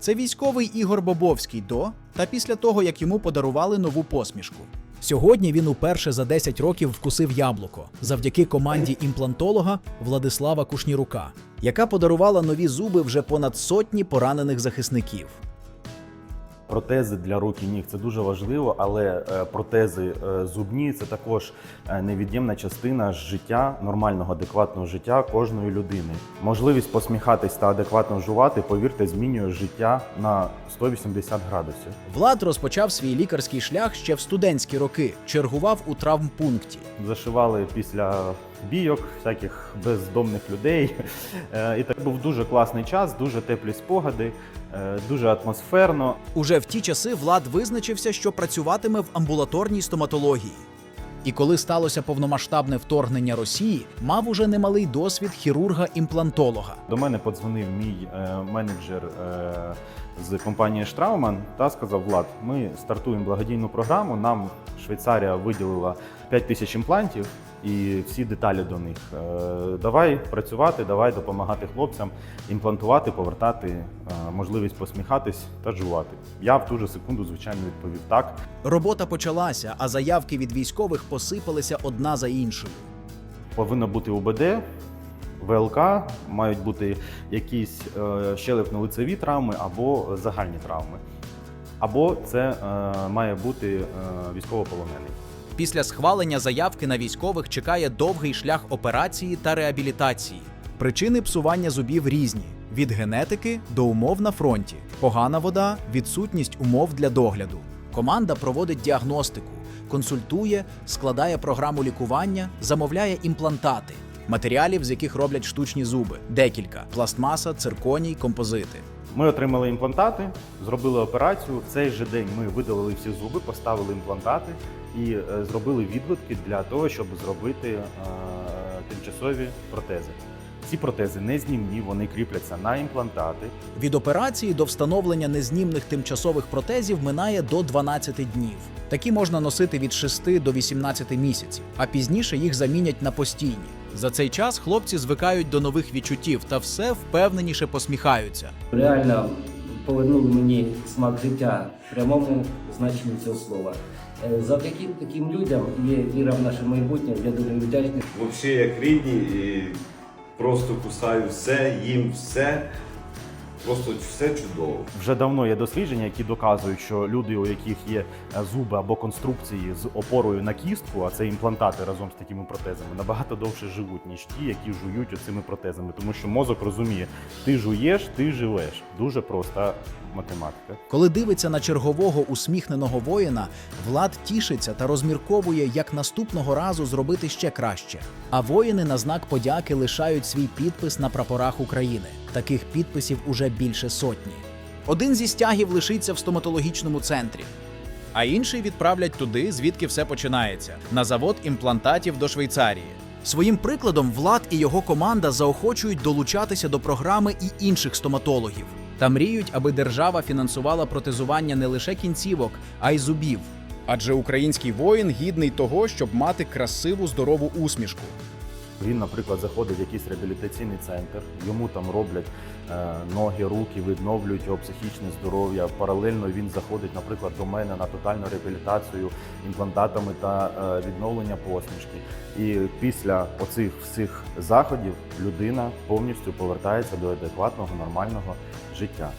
Це військовий Ігор Бобовський до та після того, як йому подарували нову посмішку. Сьогодні він уперше за 10 років вкусив яблуко завдяки команді імплантолога Владислава Кушнірука, яка подарувала нові зуби вже понад сотні поранених захисників. Протези для рук і ніг це дуже важливо, але е, протези е, зубні це також е, невід'ємна частина життя, нормального, адекватного життя кожної людини. Можливість посміхатись та адекватно жувати, повірте, змінює життя на 180 градусів. Влад розпочав свій лікарський шлях ще в студентські роки, чергував у травмпункті. Зашивали після бійок всяких бездомних людей. І так був дуже класний час, дуже теплі спогади, дуже атмосферно. Уже в ті часи Влад визначився, що працюватиме в амбулаторній стоматології. І коли сталося повномасштабне вторгнення Росії, мав уже немалий досвід хірурга-імплантолога. До мене подзвонив мій е, менеджер е, з компанії Штрауман та сказав: Влад, ми стартуємо благодійну програму. Нам Швейцарія виділила 5 тисяч імплантів і всі деталі до них. Е, давай працювати, давай допомагати хлопцям імплантувати, повертати е, можливість посміхатись та жувати. Я в ту же секунду, звичайно, відповів так. Робота почалася, а заявки від військових посипалися одна за іншою. Повинно бути УБД, ВЛК, мають бути якісь е, щелепно-лицеві травми або загальні травми. Або це має бути військовополонений. Після схвалення заявки на військових чекає довгий шлях операції та реабілітації. Причини псування зубів різні: від генетики до умов на фронті, погана вода, відсутність умов для догляду. Команда проводить діагностику, консультує, складає програму лікування, замовляє імплантати, матеріалів, з яких роблять штучні зуби, декілька пластмаса, цирконій, композити. Ми отримали імплантати, зробили операцію. В цей же день ми видалили всі зуби, поставили імплантати і е, зробили відводки для того, щоб зробити е, тимчасові протези. Ці протези не знімні, вони кріпляться на імплантати. Від операції до встановлення незнімних тимчасових протезів минає до 12 днів. Такі можна носити від 6 до 18 місяців, а пізніше їх замінять на постійні. За цей час хлопці звикають до нових відчуттів та все впевненіше посміхаються. реально повернули мені смак життя в прямому значенні цього слова. Е, Завдяки таким людям є віра в наше майбутнє. Я дуже вдячний. Взагалі як рідні і просто кусаю все, їм все. Просто все чудово. Вже давно є дослідження, які доказують, що люди, у яких є е, зуби або конструкції з опорою на кістку, а це імплантати разом з такими протезами, набагато довше живуть, ніж ті, які жують оцими протезами. Тому що мозок розуміє, ти жуєш, ти живеш. Дуже проста математика. Коли дивиться на чергового усміхненого воїна, Влад тішиться та розмірковує, як наступного разу зробити ще краще. А воїни на знак подяки лишають свій підпис на прапорах України. Таких підписів уже більше сотні. Один зі стягів лишиться в стоматологічному центрі. А інший відправлять туди, звідки все починається на завод імплантатів до Швейцарії. Своїм прикладом Влад і його команда заохочують долучатися до програми і інших стоматологів та мріють, аби держава фінансувала протезування не лише кінцівок, а й зубів. Адже український воїн гідний того, щоб мати красиву здорову усмішку. Він, наприклад, заходить в якийсь реабілітаційний центр, йому там роблять е, ноги, руки, відновлюють його психічне здоров'я. Паралельно він заходить, наприклад, до мене на тотальну реабілітацію імплантатами та е, відновлення посмішки. І після оцих всіх заходів людина повністю повертається до адекватного нормального життя.